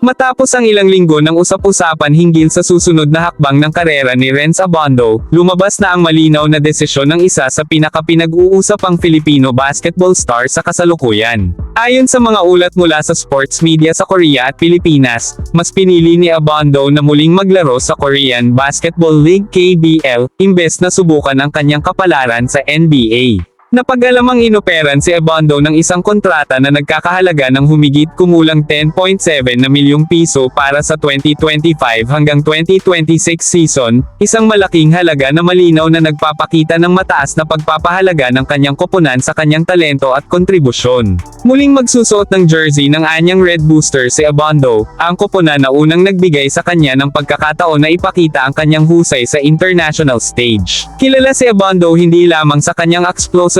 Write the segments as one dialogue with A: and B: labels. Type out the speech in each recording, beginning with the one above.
A: Matapos ang ilang linggo ng usap-usapan hinggil sa susunod na hakbang ng karera ni Renz Abondo, lumabas na ang malinaw na desisyon ng isa sa pinakapinag-uusapang Filipino basketball star sa kasalukuyan. Ayon sa mga ulat mula sa sports media sa Korea at Pilipinas, mas pinili ni Abondo na muling maglaro sa Korean Basketball League KBL, imbes na subukan ang kanyang kapalaran sa NBA. Napag-alamang inoperan si Abondo ng isang kontrata na nagkakahalaga ng humigit kumulang 10.7 na milyong piso para sa 2025 hanggang 2026 season, isang malaking halaga na malinaw na nagpapakita ng mataas na pagpapahalaga ng kanyang koponan sa kanyang talento at kontribusyon. Muling magsusuot ng jersey ng anyang Red Booster si Abondo, ang koponan na unang nagbigay sa kanya ng pagkakataon na ipakita ang kanyang husay sa international stage. Kilala si Abondo hindi lamang sa kanyang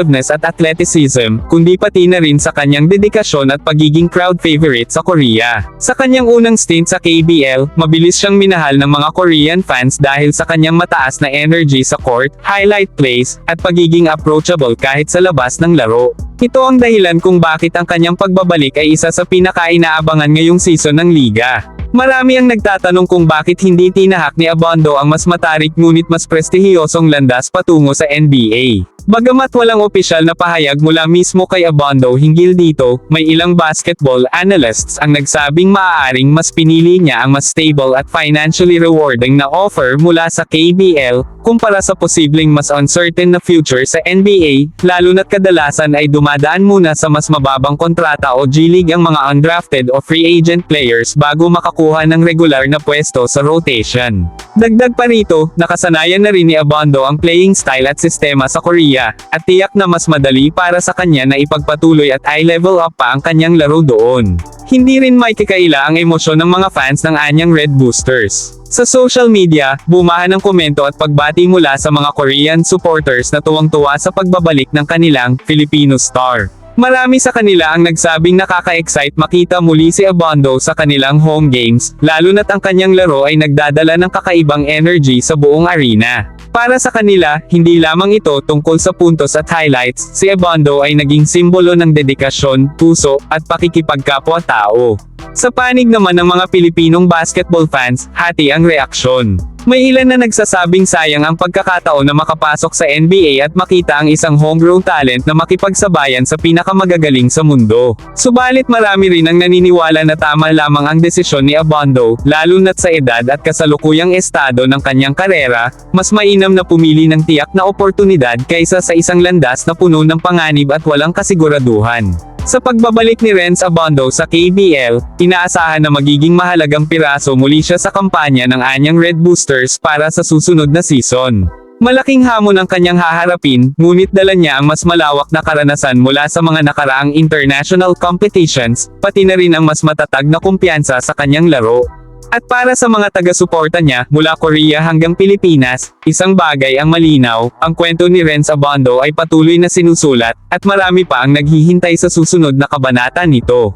A: explosiveness at athleticism, kundi pati na rin sa kanyang dedikasyon at pagiging crowd favorite sa Korea. Sa kanyang unang stint sa KBL, mabilis siyang minahal ng mga Korean fans dahil sa kanyang mataas na energy sa court, highlight plays, at pagiging approachable kahit sa labas ng laro. Ito ang dahilan kung bakit ang kanyang pagbabalik ay isa sa pinaka-inaabangan ngayong season ng liga. Marami ang nagtatanong kung bakit hindi tinahak ni Abondo ang mas matarik ngunit mas prestihiyosong landas patungo sa NBA. Bagamat walang opisyal na pahayag mula mismo kay Abondo hinggil dito, may ilang basketball analysts ang nagsabing maaaring mas pinili niya ang mas stable at financially rewarding na offer mula sa KBL, kumpara sa posibleng mas uncertain na future sa NBA, lalo na't kadalasan ay dumadaan muna sa mas mababang kontrata o G-League ang mga undrafted o free agent players bago makakuha ng regular na pwesto sa rotation. Dagdag pa rito, nakasanayan na rin ni Abondo ang playing style at sistema sa Korea, at tiyak na mas madali para sa kanya na ipagpatuloy at i-level up pa ang kanyang laro doon. Hindi rin may kakaila ang emosyon ng mga fans ng anyang Red Boosters. Sa social media, bumahan ng komento at pagbati mula sa mga Korean supporters na tuwang-tuwa sa pagbabalik ng kanilang Filipino star. Marami sa kanila ang nagsabing nakaka-excite makita muli si Abondo sa kanilang home games, lalo na't ang kanyang laro ay nagdadala ng kakaibang energy sa buong arena. Para sa kanila, hindi lamang ito tungkol sa puntos at highlights, si Abondo ay naging simbolo ng dedikasyon, puso, at pakikipagkapwa-tao. Sa panig naman ng mga Pilipinong basketball fans, hati ang reaksyon. May ilan na nagsasabing sayang ang pagkakataon na makapasok sa NBA at makita ang isang homegrown talent na makipagsabayan sa pinakamagagaling sa mundo. Subalit marami rin ang naniniwala na tama lamang ang desisyon ni Abondo, lalo na't sa edad at kasalukuyang estado ng kanyang karera, mas mainam na pumili ng tiyak na oportunidad kaysa sa isang landas na puno ng panganib at walang kasiguraduhan. Sa pagbabalik ni Renz Abondo sa KBL, inaasahan na magiging mahalagang piraso muli siya sa kampanya ng anyang Red Boosters para sa susunod na season. Malaking hamon ang kanyang haharapin, ngunit dala niya ang mas malawak na karanasan mula sa mga nakaraang international competitions, pati na rin ang mas matatag na kumpiyansa sa kanyang laro. At para sa mga taga-suporta niya, mula Korea hanggang Pilipinas, isang bagay ang malinaw, ang kwento ni Renz Abondo ay patuloy na sinusulat, at marami pa ang naghihintay sa susunod na kabanata nito.